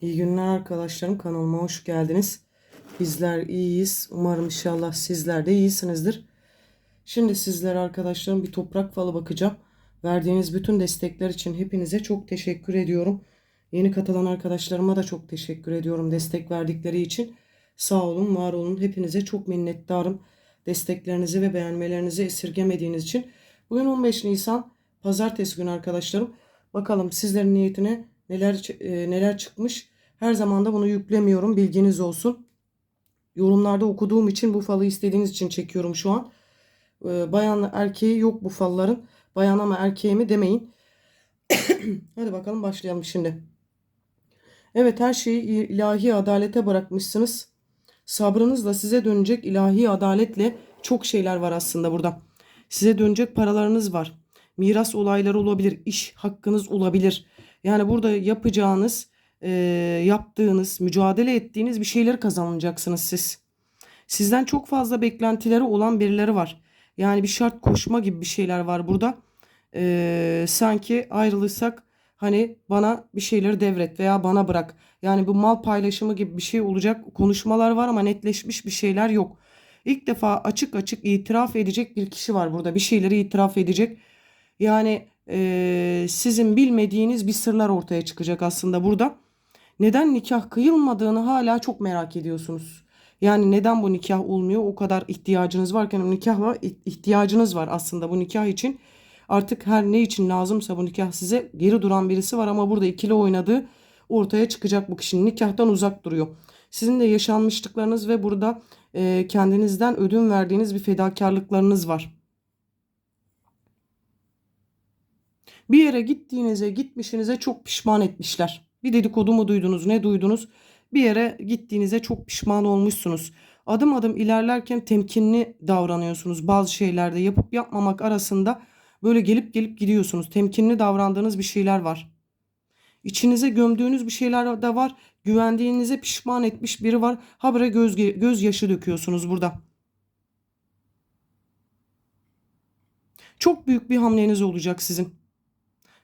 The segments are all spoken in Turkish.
İyi günler arkadaşlarım. Kanalıma hoş geldiniz. Bizler iyiyiz. Umarım inşallah sizler de iyisinizdir. Şimdi sizlere arkadaşlarım bir toprak falı bakacağım. Verdiğiniz bütün destekler için hepinize çok teşekkür ediyorum. Yeni katılan arkadaşlarıma da çok teşekkür ediyorum destek verdikleri için. Sağ olun, var olun. Hepinize çok minnettarım. Desteklerinizi ve beğenmelerinizi esirgemediğiniz için. Bugün 15 Nisan Pazartesi günü arkadaşlarım. Bakalım sizlerin niyetine neler e, neler çıkmış. Her zaman da bunu yüklemiyorum. Bilginiz olsun. Yorumlarda okuduğum için bu falı istediğiniz için çekiyorum şu an. E, bayan erkeği yok bu falların. Bayan ama erkeği mi demeyin. Hadi bakalım başlayalım şimdi. Evet her şeyi ilahi adalete bırakmışsınız. Sabrınızla size dönecek ilahi adaletle çok şeyler var aslında burada. Size dönecek paralarınız var. Miras olayları olabilir, iş hakkınız olabilir. Yani burada yapacağınız, e, yaptığınız, mücadele ettiğiniz bir şeyler kazanacaksınız siz. Sizden çok fazla beklentileri olan birileri var. Yani bir şart koşma gibi bir şeyler var burada. E, sanki ayrılırsak hani bana bir şeyleri devret veya bana bırak. Yani bu mal paylaşımı gibi bir şey olacak konuşmalar var ama netleşmiş bir şeyler yok. İlk defa açık açık itiraf edecek bir kişi var burada. Bir şeyleri itiraf edecek. Yani e, sizin bilmediğiniz bir sırlar ortaya çıkacak aslında burada. Neden nikah kıyılmadığını hala çok merak ediyorsunuz. Yani neden bu nikah olmuyor? O kadar ihtiyacınız varken nikahla ihtiyacınız var aslında bu nikah için. Artık her ne için lazımsa bu nikah size geri duran birisi var ama burada ikili oynadığı ortaya çıkacak bu kişinin nikahtan uzak duruyor. Sizin de yaşanmışlıklarınız ve burada e, kendinizden ödün verdiğiniz bir fedakarlıklarınız var. Bir yere gittiğinize, gitmişinize çok pişman etmişler. Bir dedikodu mu duydunuz, ne duydunuz? Bir yere gittiğinize çok pişman olmuşsunuz. Adım adım ilerlerken temkinli davranıyorsunuz. Bazı şeylerde yapıp yapmamak arasında böyle gelip gelip gidiyorsunuz. Temkinli davrandığınız bir şeyler var. İçinize gömdüğünüz bir şeyler de var. Güvendiğinize pişman etmiş biri var. Habire göz, göz yaşı döküyorsunuz burada. Çok büyük bir hamleniz olacak sizin.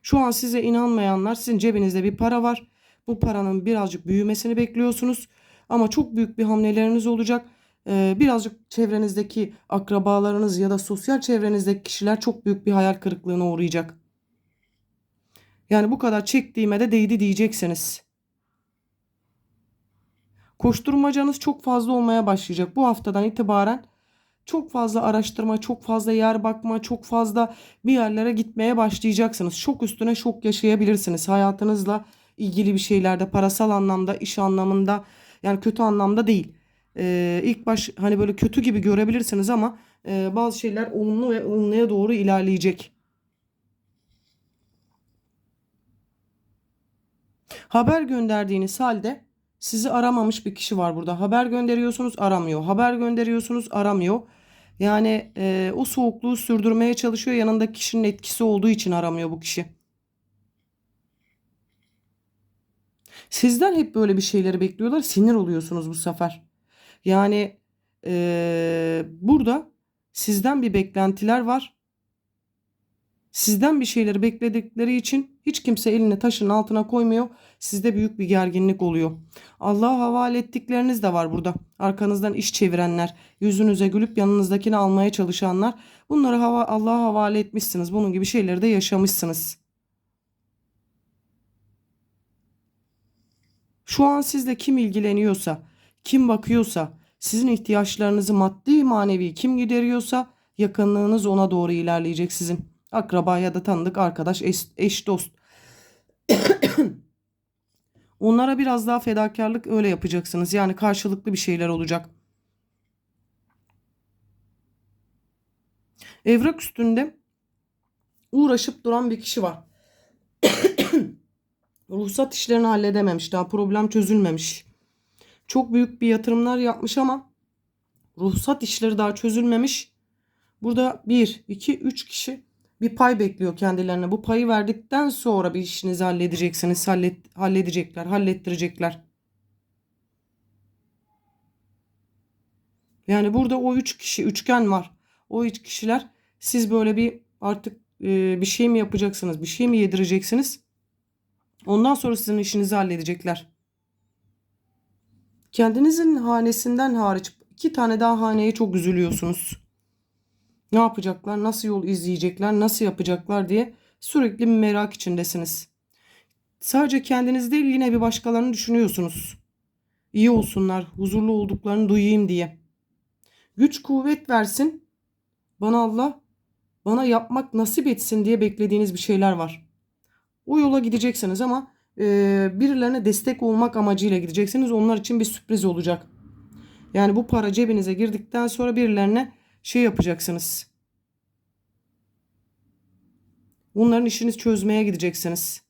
Şu an size inanmayanlar sizin cebinizde bir para var. Bu paranın birazcık büyümesini bekliyorsunuz. Ama çok büyük bir hamleleriniz olacak. Ee, birazcık çevrenizdeki akrabalarınız ya da sosyal çevrenizdeki kişiler çok büyük bir hayal kırıklığına uğrayacak. Yani bu kadar çektiğime de değdi diyeceksiniz. Koşturmacanız çok fazla olmaya başlayacak. Bu haftadan itibaren çok fazla araştırma, çok fazla yer bakma, çok fazla bir yerlere gitmeye başlayacaksınız. Çok üstüne şok yaşayabilirsiniz. Hayatınızla ilgili bir şeylerde parasal anlamda, iş anlamında yani kötü anlamda değil. Ee, ilk baş hani böyle kötü gibi görebilirsiniz ama e, bazı şeyler olumlu ve ılımlıya doğru ilerleyecek. Haber gönderdiğiniz halde sizi aramamış bir kişi var burada. Haber gönderiyorsunuz aramıyor. Haber gönderiyorsunuz aramıyor. Yani e, o soğukluğu sürdürmeye çalışıyor. Yanında kişinin etkisi olduğu için aramıyor bu kişi. Sizden hep böyle bir şeyleri bekliyorlar. Sinir oluyorsunuz bu sefer. Yani e, burada sizden bir beklentiler var. Sizden bir şeyleri bekledikleri için hiç kimse elini taşın altına koymuyor. Sizde büyük bir gerginlik oluyor. Allah'a havale ettikleriniz de var burada. Arkanızdan iş çevirenler, yüzünüze gülüp yanınızdakini almaya çalışanlar. Bunları hava, Allah'a havale etmişsiniz. Bunun gibi şeyleri de yaşamışsınız. Şu an sizle kim ilgileniyorsa, kim bakıyorsa, sizin ihtiyaçlarınızı maddi manevi kim gideriyorsa yakınlığınız ona doğru ilerleyecek sizin. Akraba ya da tanıdık arkadaş, eş, eş dost. Onlara biraz daha fedakarlık öyle yapacaksınız. Yani karşılıklı bir şeyler olacak. Evrak üstünde uğraşıp duran bir kişi var. Ruhsat işlerini halledememiş. Daha problem çözülmemiş. Çok büyük bir yatırımlar yapmış ama ruhsat işleri daha çözülmemiş. Burada 1, 2, 3 kişi bir pay bekliyor kendilerine. Bu payı verdikten sonra bir işinizi halledeceksiniz. Hallet, halledecekler, hallettirecekler. Yani burada o üç kişi, üçgen var. O üç kişiler siz böyle bir artık e, bir şey mi yapacaksınız, bir şey mi yedireceksiniz? Ondan sonra sizin işinizi halledecekler. Kendinizin hanesinden hariç iki tane daha haneye çok üzülüyorsunuz. Ne yapacaklar, nasıl yol izleyecekler, nasıl yapacaklar diye sürekli merak içindesiniz. Sadece kendiniz değil yine bir başkalarını düşünüyorsunuz. İyi olsunlar, huzurlu olduklarını duyayım diye. Güç kuvvet versin. Bana Allah, bana yapmak nasip etsin diye beklediğiniz bir şeyler var. O yola gideceksiniz ama e, birilerine destek olmak amacıyla gideceksiniz. Onlar için bir sürpriz olacak. Yani bu para cebinize girdikten sonra birilerine şey yapacaksınız. Onların işini çözmeye gideceksiniz.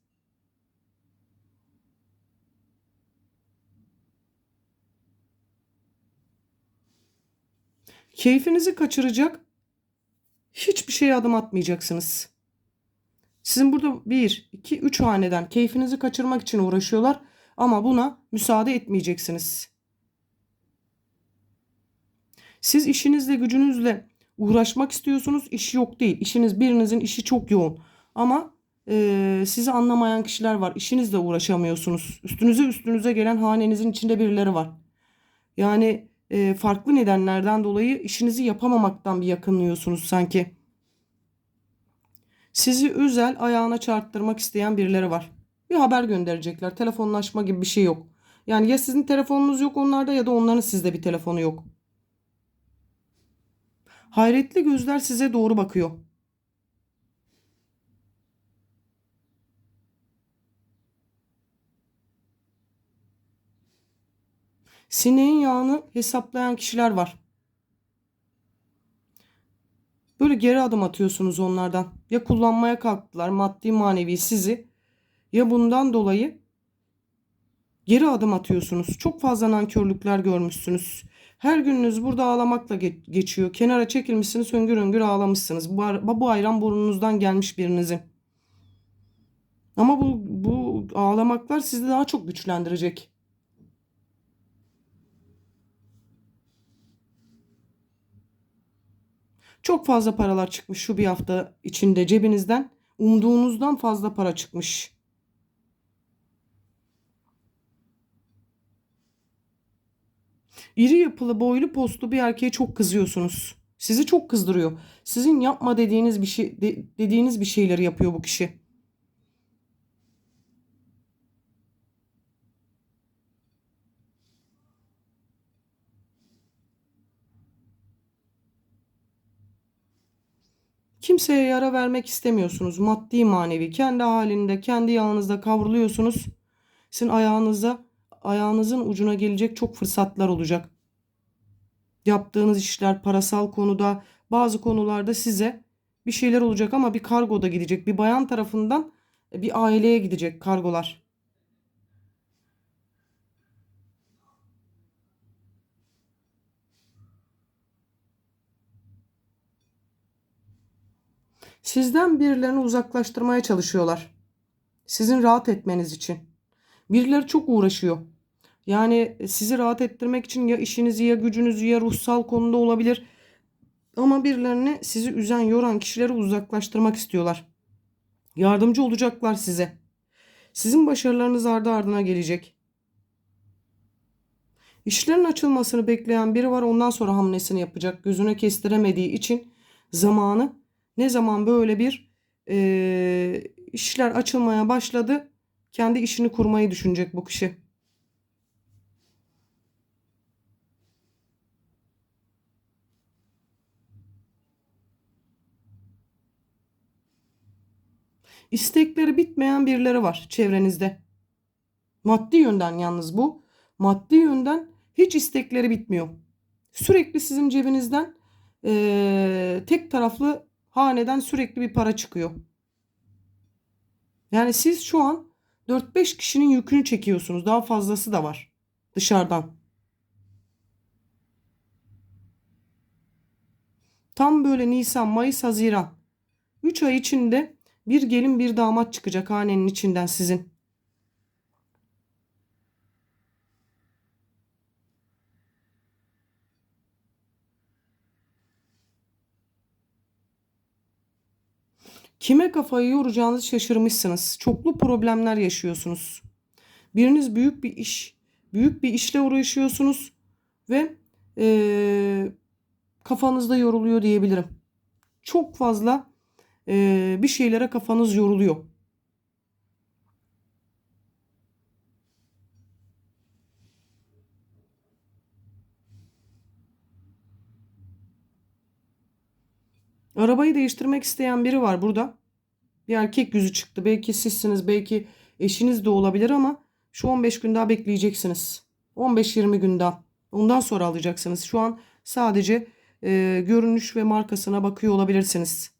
Keyfinizi kaçıracak hiçbir şeye adım atmayacaksınız. Sizin burada bir, iki, üç haneden keyfinizi kaçırmak için uğraşıyorlar ama buna müsaade etmeyeceksiniz. Siz işinizle gücünüzle uğraşmak istiyorsunuz. İş yok değil. İşiniz birinizin işi çok yoğun. Ama e, sizi anlamayan kişiler var. İşinizle uğraşamıyorsunuz. Üstünüze üstünüze gelen hanenizin içinde birileri var. Yani e, farklı nedenlerden dolayı işinizi yapamamaktan bir yakınlıyorsunuz sanki. Sizi özel ayağına çarptırmak isteyen birileri var. Bir haber gönderecekler. Telefonlaşma gibi bir şey yok. Yani ya sizin telefonunuz yok onlarda ya da onların sizde bir telefonu yok. Hayretli gözler size doğru bakıyor. Sineğin yağını hesaplayan kişiler var. Böyle geri adım atıyorsunuz onlardan. Ya kullanmaya kalktılar maddi manevi sizi ya bundan dolayı geri adım atıyorsunuz. Çok fazla nankörlükler görmüşsünüz. Her gününüz burada ağlamakla geçiyor. Kenara çekilmişsiniz hüngür hüngür ağlamışsınız. Bu, bu ayran burnunuzdan gelmiş birinizin. Ama bu, bu ağlamaklar sizi daha çok güçlendirecek. Çok fazla paralar çıkmış şu bir hafta içinde cebinizden. Umduğunuzdan fazla para çıkmış. İri yapılı, boylu, postlu bir erkeğe çok kızıyorsunuz. Sizi çok kızdırıyor. Sizin yapma dediğiniz bir şey de, dediğiniz bir şeyleri yapıyor bu kişi. Kimseye yara vermek istemiyorsunuz. Maddi manevi. Kendi halinde, kendi yağınızda kavruluyorsunuz. Sizin ayağınıza, ayağınızın ucuna gelecek çok fırsatlar olacak. Yaptığınız işler parasal konuda, bazı konularda size bir şeyler olacak ama bir kargo da gidecek. Bir bayan tarafından bir aileye gidecek kargolar. Sizden birilerini uzaklaştırmaya çalışıyorlar. Sizin rahat etmeniz için. Birileri çok uğraşıyor. Yani sizi rahat ettirmek için ya işinizi ya gücünüzü ya ruhsal konuda olabilir. Ama birilerini sizi üzen, yoran kişileri uzaklaştırmak istiyorlar. Yardımcı olacaklar size. Sizin başarılarınız ardı ardına gelecek. İşlerin açılmasını bekleyen biri var ondan sonra hamlesini yapacak. Gözüne kestiremediği için zamanı ne zaman böyle bir e, işler açılmaya başladı kendi işini kurmayı düşünecek bu kişi. İstekleri bitmeyen birileri var çevrenizde. Maddi yönden yalnız bu. Maddi yönden hiç istekleri bitmiyor. Sürekli sizin cebinizden e, tek taraflı haneden sürekli bir para çıkıyor. Yani siz şu an 4-5 kişinin yükünü çekiyorsunuz. Daha fazlası da var dışarıdan. Tam böyle Nisan, Mayıs, Haziran. 3 ay içinde bir gelin bir damat çıkacak hanenin içinden sizin. Kime kafayı yoracağınızı şaşırmışsınız. Çoklu problemler yaşıyorsunuz. Biriniz büyük bir iş, büyük bir işle uğraşıyorsunuz ve e, kafanızda yoruluyor diyebilirim. Çok fazla e, bir şeylere kafanız yoruluyor. Arabayı değiştirmek isteyen biri var burada. Bir erkek yüzü çıktı. Belki sizsiniz, belki eşiniz de olabilir ama şu 15 gün daha bekleyeceksiniz. 15-20 gün daha. Ondan sonra alacaksınız. Şu an sadece e, görünüş ve markasına bakıyor olabilirsiniz.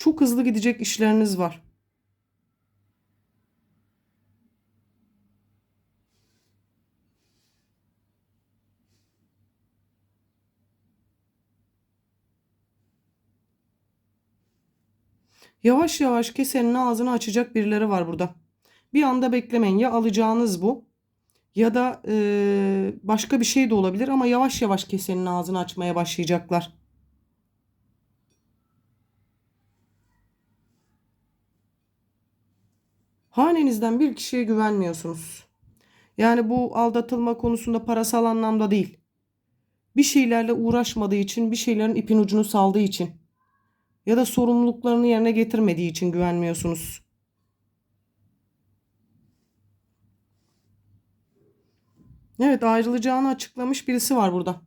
Çok hızlı gidecek işleriniz var. Yavaş yavaş kesenin ağzını açacak birileri var burada. Bir anda beklemeyin. Ya alacağınız bu ya da e, başka bir şey de olabilir ama yavaş yavaş kesenin ağzını açmaya başlayacaklar. Hanenizden bir kişiye güvenmiyorsunuz. Yani bu aldatılma konusunda parasal anlamda değil. Bir şeylerle uğraşmadığı için, bir şeylerin ipin ucunu saldığı için ya da sorumluluklarını yerine getirmediği için güvenmiyorsunuz. Evet ayrılacağını açıklamış birisi var burada.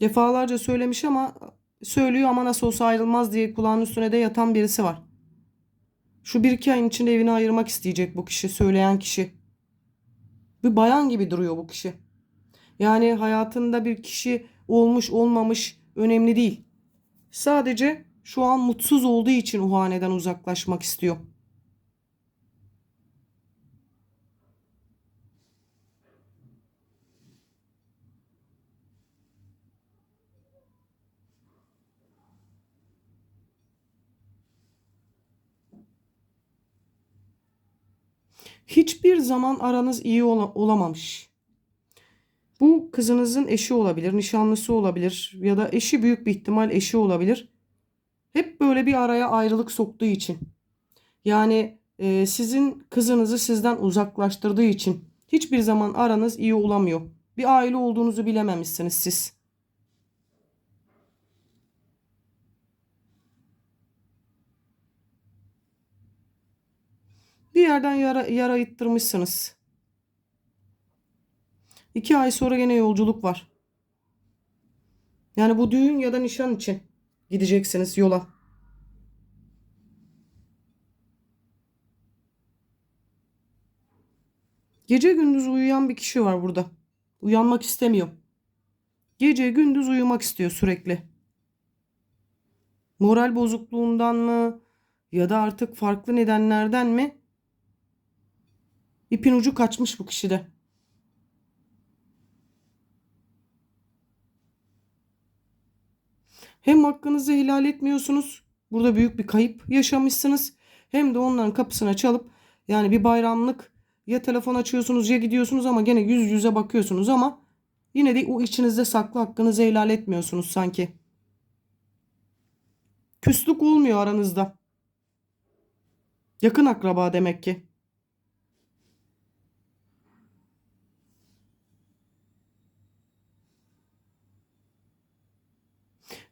Defalarca söylemiş ama söylüyor ama nasıl olsa ayrılmaz diye kulağın üstüne de yatan birisi var. Şu bir iki ayın içinde evini ayırmak isteyecek bu kişi, söyleyen kişi. Bir bayan gibi duruyor bu kişi. Yani hayatında bir kişi olmuş olmamış önemli değil. Sadece şu an mutsuz olduğu için o haneden uzaklaşmak istiyor. Hiçbir zaman aranız iyi ola- olamamış. Bu kızınızın eşi olabilir, nişanlısı olabilir ya da eşi büyük bir ihtimal eşi olabilir. Hep böyle bir araya ayrılık soktuğu için. Yani e, sizin kızınızı sizden uzaklaştırdığı için hiçbir zaman aranız iyi olamıyor. Bir aile olduğunuzu bilememişsiniz siz. Bir yerden yara, yara ittirmişsiniz. İki ay sonra gene yolculuk var. Yani bu düğün ya da nişan için gideceksiniz yola. Gece gündüz uyuyan bir kişi var burada. Uyanmak istemiyor. Gece gündüz uyumak istiyor sürekli. Moral bozukluğundan mı ya da artık farklı nedenlerden mi? İpin ucu kaçmış bu kişide. Hem hakkınızı helal etmiyorsunuz. Burada büyük bir kayıp yaşamışsınız. Hem de onların kapısına çalıp yani bir bayramlık ya telefon açıyorsunuz ya gidiyorsunuz ama gene yüz yüze bakıyorsunuz ama yine de o içinizde saklı hakkınızı helal etmiyorsunuz sanki. Küslük olmuyor aranızda. Yakın akraba demek ki.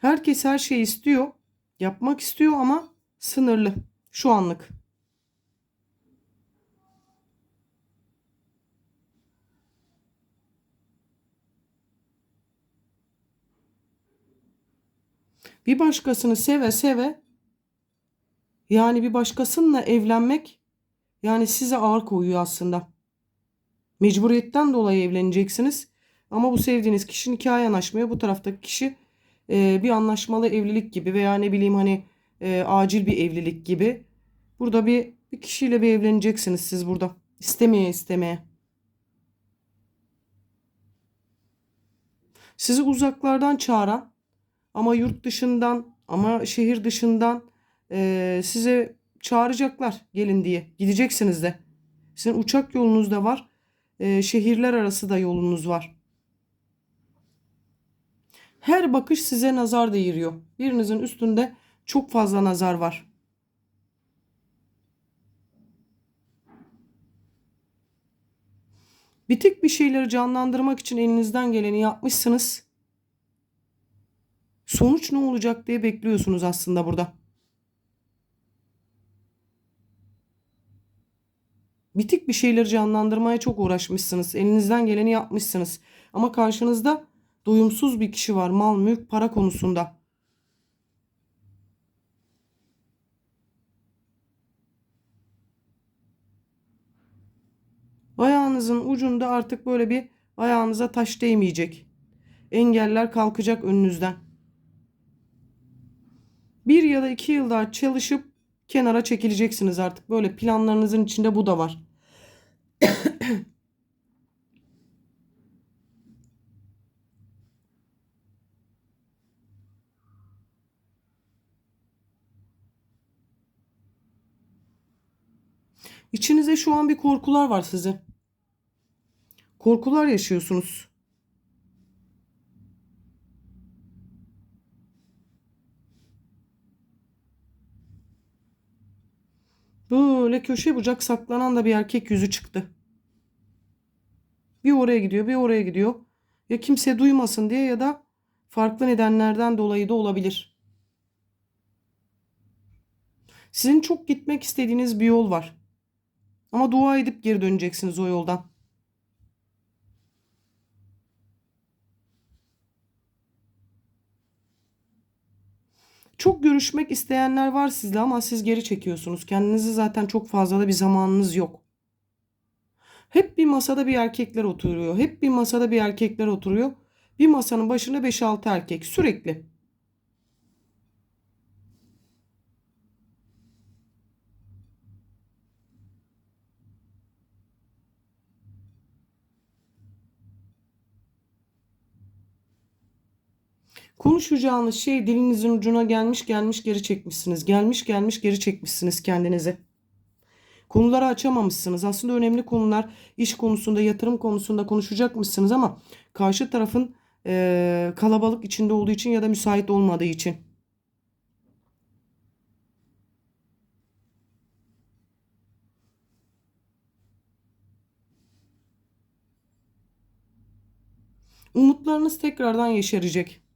Herkes her şeyi istiyor. Yapmak istiyor ama sınırlı. Şu anlık. Bir başkasını seve seve yani bir başkasınınla evlenmek yani size ağır koyuyor aslında. Mecburiyetten dolayı evleneceksiniz. Ama bu sevdiğiniz kişi nikaha yanaşmıyor. Bu taraftaki kişi e, bir anlaşmalı evlilik gibi veya ne bileyim hani e, acil bir evlilik gibi. Burada bir, bir kişiyle bir evleneceksiniz siz burada. İstemeye istemeye. Sizi uzaklardan çağıran ama yurt dışından ama şehir dışından e, size çağıracaklar gelin diye. Gideceksiniz de. Sizin uçak yolunuz da var. E, şehirler arası da yolunuz var. Her bakış size nazar değiriyor. Birinizin üstünde çok fazla nazar var. Bitik bir şeyleri canlandırmak için elinizden geleni yapmışsınız. Sonuç ne olacak diye bekliyorsunuz aslında burada. Bitik bir şeyleri canlandırmaya çok uğraşmışsınız. Elinizden geleni yapmışsınız. Ama karşınızda doyumsuz bir kişi var mal, mülk, para konusunda. Ayağınızın ucunda artık böyle bir ayağınıza taş değmeyecek. Engeller kalkacak önünüzden. Bir ya da iki yıl daha çalışıp kenara çekileceksiniz artık. Böyle planlarınızın içinde bu da var. İçinizde şu an bir korkular var sizin. Korkular yaşıyorsunuz. Böyle köşe bucak saklanan da bir erkek yüzü çıktı. Bir oraya gidiyor, bir oraya gidiyor. Ya kimse duymasın diye ya da farklı nedenlerden dolayı da olabilir. Sizin çok gitmek istediğiniz bir yol var. Ama dua edip geri döneceksiniz o yoldan. Çok görüşmek isteyenler var sizle ama siz geri çekiyorsunuz. Kendinizi zaten çok fazla da bir zamanınız yok. Hep bir masada bir erkekler oturuyor. Hep bir masada bir erkekler oturuyor. Bir masanın başında 5-6 erkek sürekli. Konuşacağınız şey dilinizin ucuna gelmiş gelmiş geri çekmişsiniz. Gelmiş gelmiş geri çekmişsiniz kendinizi. Konuları açamamışsınız. Aslında önemli konular iş konusunda, yatırım konusunda konuşacakmışsınız ama karşı tarafın e, kalabalık içinde olduğu için ya da müsait olmadığı için. Umutlarınız tekrardan yeşerecek.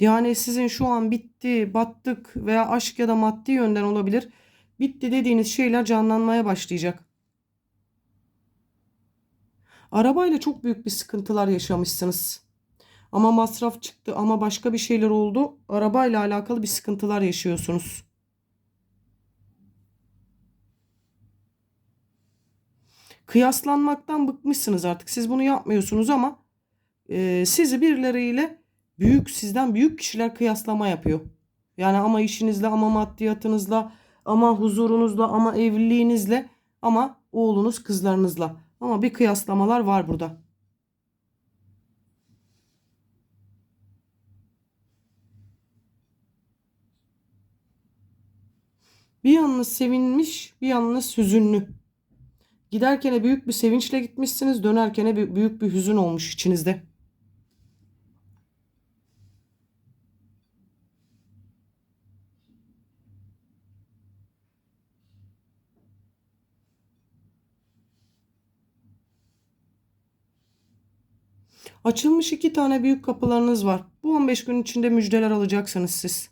Yani sizin şu an bitti, battık veya aşk ya da maddi yönden olabilir. Bitti dediğiniz şeyler canlanmaya başlayacak. Arabayla çok büyük bir sıkıntılar yaşamışsınız. Ama masraf çıktı ama başka bir şeyler oldu. Arabayla alakalı bir sıkıntılar yaşıyorsunuz. Kıyaslanmaktan bıkmışsınız artık. Siz bunu yapmıyorsunuz ama e, sizi birileriyle büyük sizden büyük kişiler kıyaslama yapıyor. Yani ama işinizle ama maddiyatınızla ama huzurunuzla ama evliliğinizle ama oğlunuz kızlarınızla. Ama bir kıyaslamalar var burada. Bir yanınız sevinmiş, bir yanınız hüzünlü. Giderken büyük bir sevinçle gitmişsiniz, dönerken büyük bir hüzün olmuş içinizde. Açılmış iki tane büyük kapılarınız var. Bu 15 gün içinde müjdeler alacaksınız siz.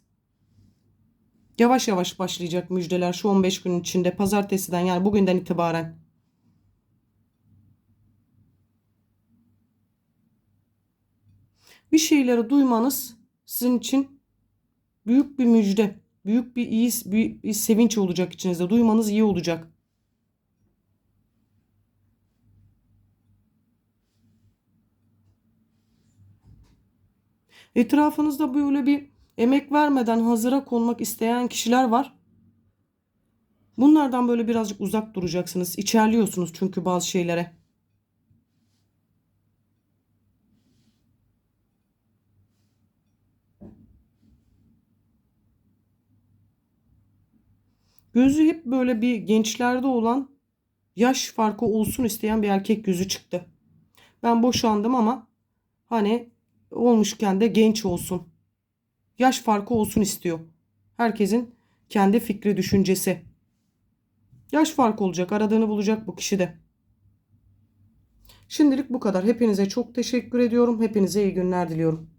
Yavaş yavaş başlayacak müjdeler şu 15 gün içinde pazartesiden yani bugünden itibaren. Bir şeyleri duymanız sizin için büyük bir müjde, büyük bir iyi bir, bir sevinç olacak içinizde. Duymanız iyi olacak. Etrafınızda böyle bir emek vermeden hazıra konmak isteyen kişiler var. Bunlardan böyle birazcık uzak duracaksınız. İçerliyorsunuz çünkü bazı şeylere. Gözü hep böyle bir gençlerde olan yaş farkı olsun isteyen bir erkek yüzü çıktı. Ben boşandım ama hani olmuşken de genç olsun. Yaş farkı olsun istiyor. Herkesin kendi fikri, düşüncesi. Yaş farkı olacak. Aradığını bulacak bu kişi de. Şimdilik bu kadar. Hepinize çok teşekkür ediyorum. Hepinize iyi günler diliyorum.